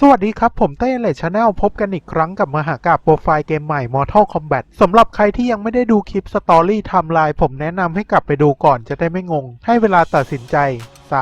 สวัสดีครับ ผมเต้เลชาแนลพบกันอีกครั้งกับมหากาบโปรไฟล์เกมใหม่ Mortal Kombat สำหรับใครที่ยังไม่ได้ดูคลิปสตอรี่ไทม์ไลน์ผมแนะนำให้กลับไปดูก่อนจะได้ไม่งง ให้เวลาตัดสินใจ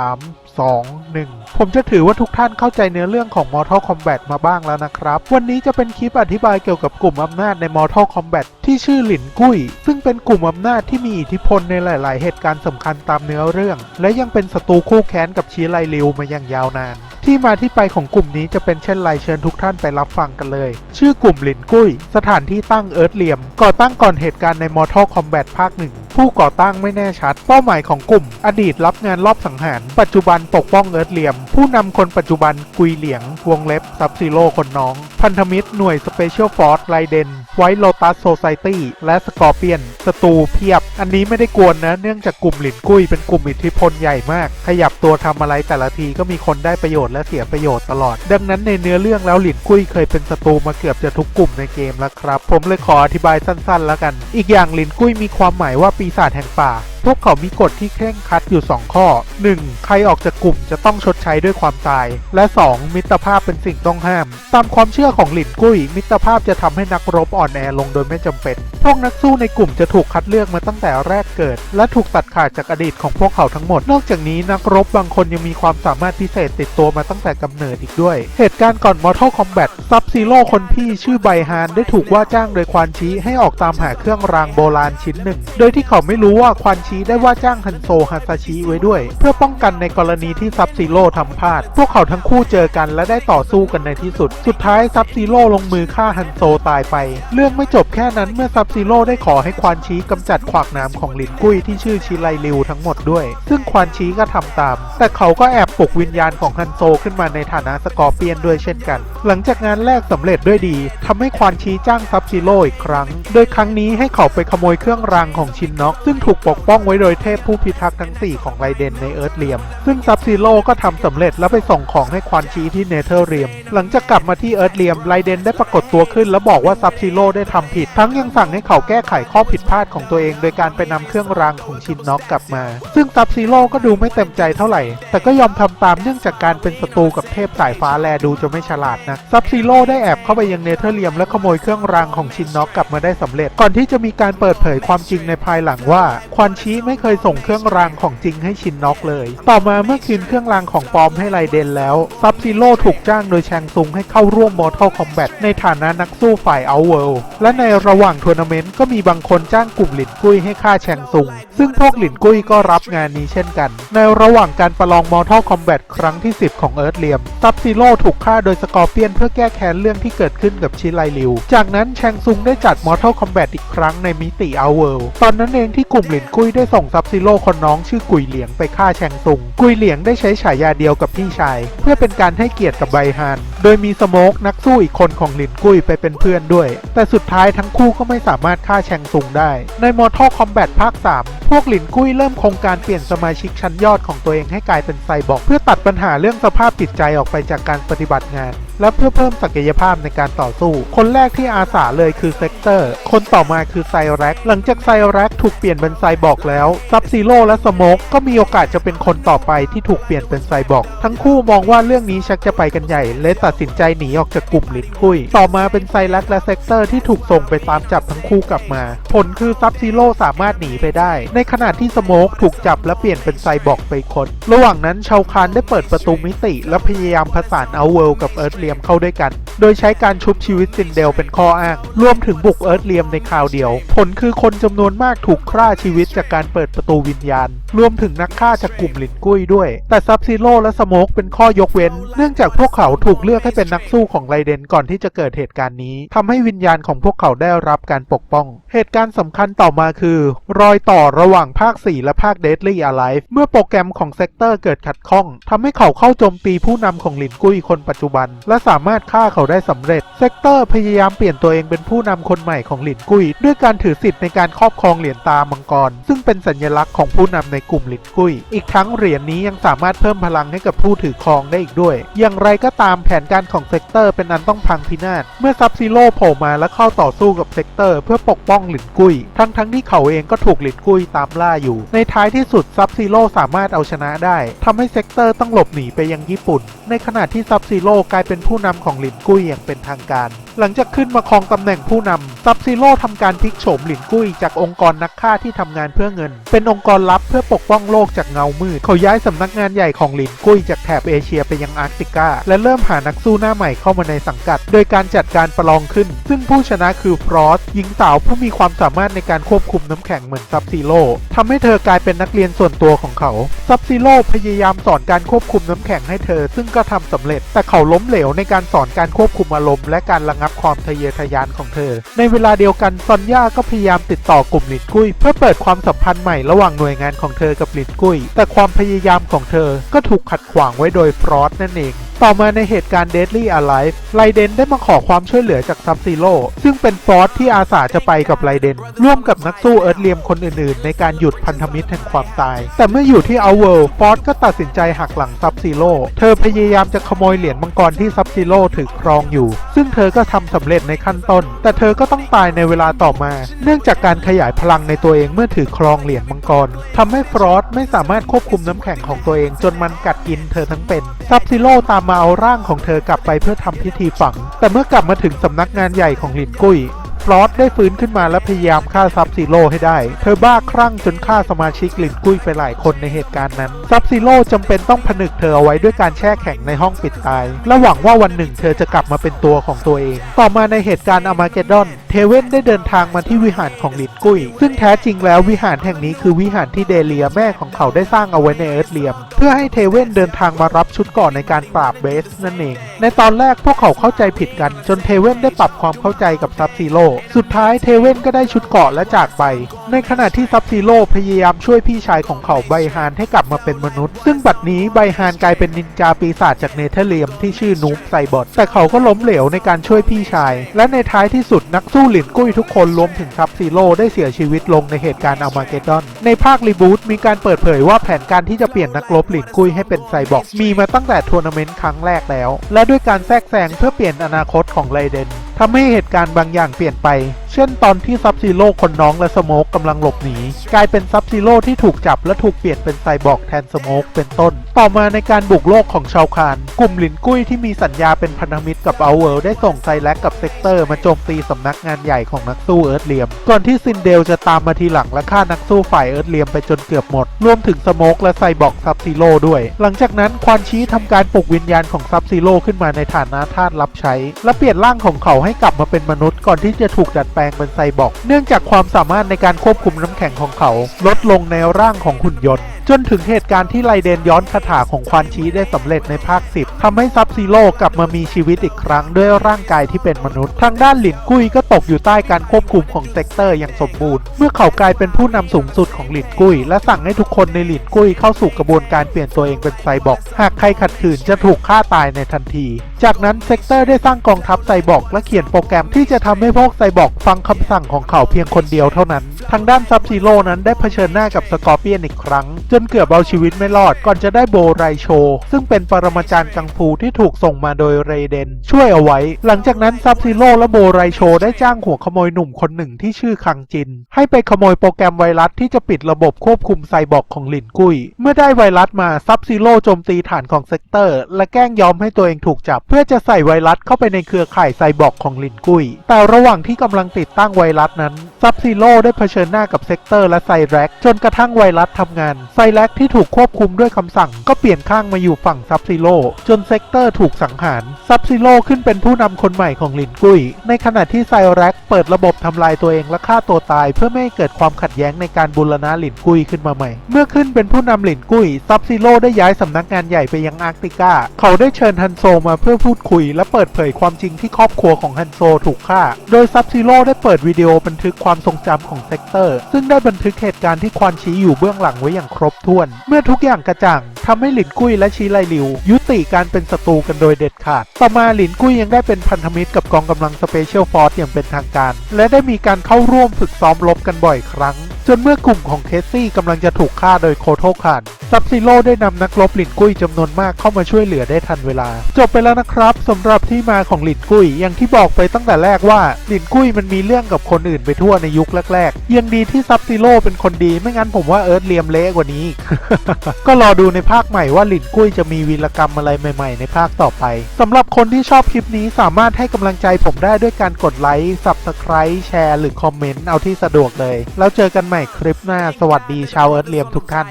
3 2 1 ผมจะถือว่าทุกท่านเข้าใจเนื้อเรื่องของ Mortal Kombat มาบ้างแล้วนะครับ วันนี้จะเป็นคลิปอธิบายเกี่ยวกับกลุ่มอำนาจใน Mortal Kombat ที่ชื่อหลินกุ้ย ซึ่งเป็นกลุ่มอำนาจที่มีอิทธิพลในหลาย ๆ เหตุการณ์สำคัญตามเนื้อเรื่อง และยังเป็นศัตรูคู่แค้นกับชีไลลิวมาอย่างยาวนาน ที่มาที่ไปของกลุ่มนี้จะเป็นเช่นไรเชิญทุกท่านไปรับฟังกันเลย ชื่อกลุ่มหลินกุ้ย สถานที่ตั้งเอิร์ธเหลี่ยม ก่อตั้งก่อนเหตุการณ์ใน Mortal Kombat ภาคหนึ่งผู้ก่อตั้งไม่แน่ชัด เป้าหมายของกลุ่ม อดีตรับงานรอบสังหาร ปัจจุบันปกป้องเอิร์ธเหลี่ยม ผู้นำคนปัจจุบันกุยเหลียง วงเล็บซับซีโร่คนน้อง พันธมิตรหน่วยสเปเชียลฟอร์สไรเดนไวท์โลตัสโซไซตี้และสกอร์เปียนศัตรูเพียบ อันนี้ไม่ได้กวนนะ เนื่องจากกลุ่มหลินกุ้ยเป็นกลุ่มอิทธิพลใหญ่มาก ขยับตัวทำอะไรแต่ละทีก็มีคนได้ประโยชน์และเสียประโยชน์ตลอด ดังนั้นในเนื้อเรื่องแล้วหลินกุ้ยเคยเป็นศัตรูมาเกือบจะทุกกลุ่มในเกมแล้วครับ ผมเลยขออธิบายสั้นๆ แล้วกัน อีกอย่างหลินกุ้ยมีความหมายว่าปีศาจแห่งป่า พวกเขามีกฎที่เคร่งครัดอยู่ 2 ข้อ 1. ใครออกจากกลุ่มจะต้องชดใช้ด้วยความตาย และ 2. มิตรภาพเป็นสิ่งต้องห้าม ตามความเชื่อของหลินกุ้ย มิตรภาพจะทำให้นักรบอ่อนแอลงโดยไม่จำเป็น พวกนักสู้ในกลุ่มจะถูกคัดเลือกมาตั้งแต่แรกเกิด และถูกตัดขาดจากอดีตของพวกเขาทั้งหมด นอกจากนี้นักรบบางคนยังมีความสามารถพิเศษติดตัวมาตั้งแต่กำเนิดอีกด้วย เหตุการณ์ก่อน Mortal Kombat ซับซีโร่คนพี่ชื่อไบฮานได้ถูกว่าจ้างโดยควานชีให้ออกตามหาเครื่องรางโบราณชิ้นหนึ่ง โดยที่เขาไม่รู้ว่าควานชีได้ว่าจ้างฮันโซฮาซาชิไว้ด้วย เพื่อป้องกันในกรณีที่ซับซีโร่ทำพลาด พวกเขาทั้งคู่เจอกันและได้ต่อสู้กันในที่สุด สุดท้ายซับซีโร่ลงมือฆ่าฮันโซตายไป เรื่องไม่จบแค่นั้นเมื่อซับซีโร่ได้ขอให้ควานชีกำจัดขวากนามของหลินกุ้ยที่ชื่อชิไลลิวทั้งหมดด้วย ซึ่งควานชีก็ทำตาม แต่เขาก็แอบปลุกวิญญาณของฮันโซขึ้นมาในฐานะสกอร์เปียนด้วยเช่นกัน หลังจากงานแรกสำเร็จด้วยดีทำให้ควานชีจ้างซับซีโร่อีกครั้ง โดยครั้งนี้ให้เขาไปขโมยเครื่องรางของชินน็อกซึ่งถูกปกป้องไว้โดยเทพผู้พิทักษ์ทั้ง 4 ของไรเดนในเอิร์ธเรียม ซึ่งซับซีโร่ก็ทำสำเร็จแล้วไปส่งของให้ควานชีที่เนเธอร์เรียม หลังจากกลับมาที่เอิร์ธเรียมไรเดนได้ปรากฏตัวขึ้น แล้วบอกว่าซับซีโร่ได้ทำผิด ทั้งยังสั่งให้เขาแก้ไขข้อผิดพลาดของตัวเอง โดยการไปนำเครื่องรางของชินน็อกกลับมา ซึ่งซับซีโร่ก็ดูไม่เต็มใจเท่าไหร่ แต่ก็ยอมทำตามเนื่องจากการเป็นศัตรูกับเทพสายฟ้าแลดูจะไม่ฉลาดนะซับซีโร่ได้แอบเข้าไปยังเนเธอร์เรียมและขโมยเครื่องรางของชินน็อกกลับมาได้สำเร็จ ก่อนที่จะมีการเปิดเผยความจริงในภายหลังว่าควานชีไม่เคยส่งเครื่องรางของจริงให้ชินน็อกเลย ต่อมาเมื่อคืนเครื่องรางของปลอมให้ไรเดนแล้ว ซับซีโร่ถูกจ้างโดยแชงซุงให้เข้าร่วม Mortal Kombat ในฐานะนักสู้ฝ่ายเอาเวิลด์และในระหว่างทัวร์นาเมนต์ก็มีบางคนจ้างกลุ่มหลินกุ้ยให้ฆ่าแชงซุง ซึ่งพวกหลินกุ้ยก็รับงานนี้เช่นกัน ในระหว่างการประลอง Mortal Kombat ครั้งที่ 10 ของเอิร์ธเลียม ซับซีโร่ถูกฆ่าโดยสกอร์เปียนเพื่อแก้แค้นเรื่องที่เกิดขึ้นกับชิไลลิว จากนั้นแชงซุงได้จัด Mortal Kombat อีกครั้งในมิติเอาเวิลด์ตอนนั้นเองที่กลุ่มหลินกุ้ยได้ได้ส่งซับซิโร่คนน้องชื่อกุยเหลียงไปฆ่าแชงตุง กุยเหลียงได้ใช้ฉายาเดียวกับพี่ชาย เพื่อเป็นการให้เกียรติกับไบฮาน โดยมีสโมกนักสู้อีกคนของหลินกุ้ยไปเป็นเพื่อนด้วย แต่สุดท้ายทั้งคู่ก็ไม่สามารถฆ่าแชงซุงได้ ใน Mortal Kombat ภาค 3 พวกหลินกุ้ยเริ่มโครงการเปลี่ยนสมาชิกชั้นยอดของตัวเองให้กลายเป็นไซบอร์กเพื่อตัดปัญหาเรื่องสภาพจิตใจออกไปจากการปฏิบัติงาน และเพื่อเพิ่มศักยภาพในการต่อสู้ คนแรกที่อาสาเลยคือเซกเตอร์ คนต่อมาคือไซแร็กหลังจากไซแร็กถูกเปลี่ยนเป็นไซบอร์กแล้วซับซีโร่และสโมกก็มีโอกาสจะเป็นคนต่อไปที่ถูกเปลี่ยนเป็นไซบอร์กทั้งคู่มองว่าเรื่องนี้ชักจะไปกันใหญ่เลยตัดดสินใจหนีออกจากกลุ่มลินคุย ต่อมาเป็นไซร็กและเซกเตอร์ที่ถูกส่งไปตามจับทั้งคู่กลับมา ผลคือซับซีโร่สามารถหนีไปได้ ในขณะที่สโมกถูกจับและเปลี่ยนเป็นไซบอร์กไปคน ระหว่างนั้นชาวคานได้เปิดประตูมิติ และพยายามผสานเอาเวลกับเอิร์ธเลียมเข้าด้วยกัน โดยใช้การชุบชีวิตซินเดลเป็นข้ออ้าง รวมถึงบุกเอิร์ธเลียมในคราวเดียว ผลคือคนจำนวนมากถูกฆ่าชีวิตจากการเปิดประตูวิญญาณ รวมถึงนักฆ่าจากกลุ่มลินกุ้ยด้วย แต่ซับซีโร่และสโมกเป็นข้อยกเว้น เนื่องจากพวกเขาถูกเลือกให้เป็นนักสู้ของไรเดนก่อนที่จะเกิดเหตุการณ์นี้ทำให้วิญญาณของพวกเขาได้รับการปกป้อง เหตุการณ์สำคัญต่อมาคือ รอยต่อระหว่างภาค 4 และภาค Deadly Alive เมื่อโปรแกรมของเซกเตอร์เกิดขัดข้องทำให้เขาเข้าโจมตีผู้นำของหลินกุ้ยคนปัจจุบัน และสามารถฆ่าเขาได้สำเร็จ เซกเตอร์พยายามเปลี่ยนตัวเองเป็นผู้นำคนใหม่ของหลินกุ้ย ด้วยการถือสิทธิ์ในการครอบครองเหรียญตามังกร ซึ่งเป็นสัญลักษณ์ของผู้นำในกลุ่มหลินกุ้ย อีกทั้งเหรียญนี้ยังสามารถเพิ่มพลังให้กับผู้ถือครองได้อีกด้วย อย่างไรก็ตามแผนการของเซกเตอร์เป็นอันต้องพังพินาศ เมื่อซับซิโร่โผล่มาและเข้าต่อสู้กับเซกเตอร์เพื่อปกป้องหลินกุย ทั้งทั้งๆที่เขาเองก็ถูกหลินกุยตามล่าอยู่ ในท้ายที่สุดซับซิโร่สามารถเอาชนะได้ทำให้เซกเตอร์ต้องหลบหนีไปยังญี่ปุ่น ในขณะที่ซับซิโร่กลายเป็นผู้นำของหลินกุยอย่างเป็นทางการหลังจากขึ้นมาครองตำแหน่งผู้นำซับซิโร่ทำการพลิกโฉมหลินกุ้ยจากองค์กรนักฆ่าที่ทำงานเพื่อเงิน เป็นองค์กรลับเพื่อปกป้องโลกจากเงามืด เขาย้ายสำนักงานใหญ่ของหลินกุ้ยจากแถบเอเชียไปยังอาร์กติกา และเริ่มหานักสู้หน้าใหม่เข้ามาในสังกัด โดยการจัดการประลองขึ้น ซึ่งผู้ชนะคือฟรอสหญิงสาวผู้มีความสามารถในการควบคุมน้ำแข็งเหมือนซับซิโร่ทำให้เธอกลายเป็นนักเรียนส่วนตัวของเขาซับซิโร่พยายามสอนการควบคุมน้ำแข็งให้เธอ ซึ่งก็ทำสำเร็จ แต่เขาล้มเหลวในการสอนการควบคุมอารมณ์และการระงับรับความทะเยอทะยานของเธอ ในเวลาเดียวกันซอนย่าก็พยายามติดต่อกลุ่มหลินกุ้ย เพื่อเปิดความสัมพันธ์ใหม่ระหว่างหน่วยงานของเธอกับหลินกุ้ย แต่ความพยายามของเธอก็ถูกขัดขวางไว้โดยฟรอสนั่นเอง ต่อมาในเหตุการณ์ Deadly Alive ไลเดนได้มาขอความช่วยเหลือจากซับซีโร่ซึ่งเป็นฟอสที่อาสาจะไปกับไลเดน ร่วมกับนักสู้เอิร์ธเลียมคนอื่นๆ ในการหยุดพันธมิตรแห่งความตาย แต่เมื่ออยู่ที่เอาเวิลฟอสก็ตัดสินใจหักหลังซับซีโร่เธอพยายามจะขโมยเหรียญมังกรที่ซับซีโร่ถือครองอยู่ ซึ่งเธอก็ทำสำเร็จในขั้นต้น แต่เธอก็ต้องตายในเวลาต่อมา เนื่องจากการขยายพลังในตัวเองเมื่อถือครองเหรียญมังกรทำให้ฟรอสไม่สามารถควบคุมน้ำแข็งของตัวเองจนมันกัดกินเธอทั้งเป็นซับซิโร่ตามมาาเอาร่างของเธอกลับไปเพื่อทำพิธีฝัง แต่เมื่อกลับมาถึงสำนักงานใหญ่ของหลินกุ้ย ฟลอสได้ฟื้นขึ้นมาและพยายามฆ่าซับซีโร่ให้ได้ เธอบ้าคลั่งจนฆ่าสมาชิกลินกุ้ยไปหลายคนในเหตุการณ์นั้นซับซีโร่จำเป็นต้องผนึกเธอเอาไว้ด้วยการแช่แข็งในห้องปิดตาย และหวังว่าวันหนึ่งเธอจะกลับมาเป็นตัวของตัวเอง ต่อมาในเหตุการณ์อามาเกดอน เทเว่นได้เดินทางมาที่วิหารของลินกุ้ย ซึ่งแท้จริงแล้ววิหารแห่งนี้คือวิหารที่เดเลียแม่ของเขาได้สร้างเอาไว้ในเอิร์ธเลียม เพื่อให้เทเว่นเดินทางมารับชุดเก่อนในการปราบเบสนั่นเอง ในตอนแรกพวกเขาเข้าใจผิดกัน จนเทเว่นได้ปรับความเข้าใจกับซับซีโร่สุดท้ายเทเว่นก็ได้ชุดเกาะและจากไป ในขณะที่ซับซีโร่พยายามช่วยพี่ชายของเขาไบฮานให้กลับมาเป็นมนุษย์ ซึ่งบัดนี้ไบฮานกลายเป็นนินจาปีศาจจากเนเธอร์เลียมที่ชื่อนูบไซบอทแต่เขาก็ล้มเหลวในการช่วยพี่ชาย และในท้ายที่สุดนักสู้หลินกุ้ยทุกคนรวมถึงซับซีโร่ได้เสียชีวิตลงในเหตุการณ์อัลมาเกดอน ในภาครีบูตมีการเปิดเผยว่าแผนการที่จะเปลี่ยนนักรบหลินกุ้ยให้เป็นไซบอร์กมีมาตั้งแต่ทัวร์นาเมนต์ครั้งแรกแล้ว และด้วยการแทรกแซงเพื่อเปลี่ยนอนาคตของไรเดนทำให้เหตุการณ์บางอย่างเปลี่ยนไป เช่นตอนที่ซับซีโร่คนน้องและสโมกกำลังหลบหนี กลายเป็นซับซีโร่ที่ถูกจับและถูกเปลี่ยนเป็นไซบอร์กแทนสโมกเป็นต้น ต่อมาในการบุกโลกของชาวคานกลุ่มหลินกุ้ยที่มีสัญญาเป็นพันธมิตรกับเอาเวิลด์ได้ส่งไซแลกกับเซกเตอร์มาโจมตีสำนักงานใหญ่ของนักสู้เอิร์ธเลียม ก่อนที่ซินเดลจะตามมาทีหลังและฆ่านักสู้ฝ่ายเอิร์ธเลียมไปจนเกือบหมด รวมถึงสโมกและไซบอร์กซับซีโร่ด้วย หลังจากนั้นควานชี้ทำการปลุกวิญญาณของซับซีโร่ขึ้นมาในฐานะทาสรับใช้ และเปลี่ยนร่างของเขาให้กลับมาเป็นมนุษย์ก่อนที่จะถูกดัดแปลงเป็นไซบอร์กเนื่องจากความสามารถในการควบคุมน้ำแข็งของเขา ลดลงในร่างของหุ่นยนต์จนถึงเหตุการณ์ที่ไลเดนย้อนคาถาของควานชี้ได้สำเร็จในภาค 10ทำให้ซับซีโร่กลับมามีชีวิตอีกครั้งด้วยร่างกายที่เป็นมนุษย์ ทางด้านหลินกุ้ยก็ตกอยู่ใต้การควบคุมของเซกเตอร์อย่างสมบูรณ์ เมื่อเขากลายเป็นผู้นำสูงสุดของหลินกุ้ย และสั่งให้ทุกคนในหลินกุ้ยเข้าสู่กระบวนการเปลี่ยนตัวเองเป็นไซบอร์กหากใครขัดขืนจะถูกฆ่าตายในทันที จากนั้นเซกเตอร์ได้สร้างกองทัพไซบอร์กและเขียนโปรแกรมที่จะทำให้พวกไซบอร์กฟังคำสั่งของเขาเพียงคนเดียวเท่านั้น ทางด้านซับซีโร่นั้นได้เผชิญหน้ากับสกอร์เปียนอีกครั้ง จนเกือบเอาชีวิตไม่รอดก่อนจะได้โบไรโช ซึ่งเป็นปรมาจารย์กังฟูที่ถูกส่งมาโดยเรเดน ช่วยเอาไว้ หลังจากนั้นซับซีโร่และโบไรโช ได้จ้างหัวขโมยหนุ่มคนหนึ่งที่ชื่อคังจิน ให้ไปขโมยโปรแกรมไวรัสที่จะปิดระบบควบคุมไซบอร์กของหลินกุ้ย เมื่อได้ไวรัสมาซับซีโร่โจมตีฐานของเซกเตอร์ และแกล้งยอมให้ตัวเองถูกจับ เพื่อจะใส่ไวรัสเข้าไปในเครือข่ายไซบอร์กของหลินกุ้ย แต่ระหว่างที่กำลังติดตั้งไวรัสนั้นซับซีโร่ได้เผชิญหน้ากับเซกเตอร์และไซแร็กจนกระทั่งไวรัสทำงาน ไซแร็กที่ถูกควบคุมด้วยคำสั่ง ก็เปลี่ยนข้างมาอยู่ฝั่งซับซีโร่จนเซกเตอร์ถูกสังหารซับซีโร่ขึ้นเป็นผู้นำคนใหม่ของหลินกุ้ย ในขณะที่ไซแร็กเปิดระบบทำลายตัวเองและฆ่าตัวตาย เพื่อไม่ให้เกิดความขัดแย้งในการบูรณะหลินกุ้ยขึ้นมาใหม่ เมื่อขึ้นเป็นผู้นำหลินกุ้ยซับซีโร่ได้ย้ายสำนักงานใหญ่ไปยังอาร์กติกาเขาได้เชิญฮันโซมาเพื่อพูดคุย และเปิดเผยความจริงที่ครอบครัวของฮันโซถูกฆ่า โดยซับซีโร่ได้เปิดวิดีโอบันทึกความทรงจำของเซกเตอร์ ซึ่งได้บันทึกเหตุการณ์ที่ควานชี้อยู่เบื้องหลังไว้อย่างครบถ้วน เมื่อทุกอย่างกระจ่างทำให้หลินกุ้ยและชีไลลิว ยุติการเป็นศัตรูกันโดยเด็ดขาด ต่อมาหลินกุ้ยยังได้เป็นพันธมิตรกับกองกำลังสเปเชียลฟอร์สอย่างเป็นทางการ และได้มีการเข้าร่วมฝึกซ้อมรบกันบ่อยครั้ง จนเมื่อกลุ่มของเคสซี่กำลังจะถูกฆ่าโดยโคโทคานซับซิโร่ได้นำนักรบหลินกุ้ยจำนวนมากเข้ามาช่วยเหลือได้ทันเวลา จบไปแล้วนะครับสำหรับที่มาของหลินกุ้ยอย่างที่บอกไปตั้งแต่แรกว่าหลินกุ้ยมันมีเรื่องกับคนอื่นไปทั่วในยุคแรกๆยังดีที่ซับซิโร่เป็นคนดีไม่งั้นผมว่าเอิร์ธเลียมเละกว่านี้กก็รอดูในภาคใหม่ว่าหลินกุ้ยจะมีวีรกรรมอะไรใหม่ ๆ ในภาคต่อไปสำหรับคนที่ชอบคลิปนี้สามารถให้กำลังใจผมได้ด้วยการกดไลค์ Subscribe แชร์หรือคอมเมนต์เอาที่สะดวกเลยแล้วเจอกันใหม่คลิปหน้า สวัสดีชาวเอิร์ธเลียมทุกท่าน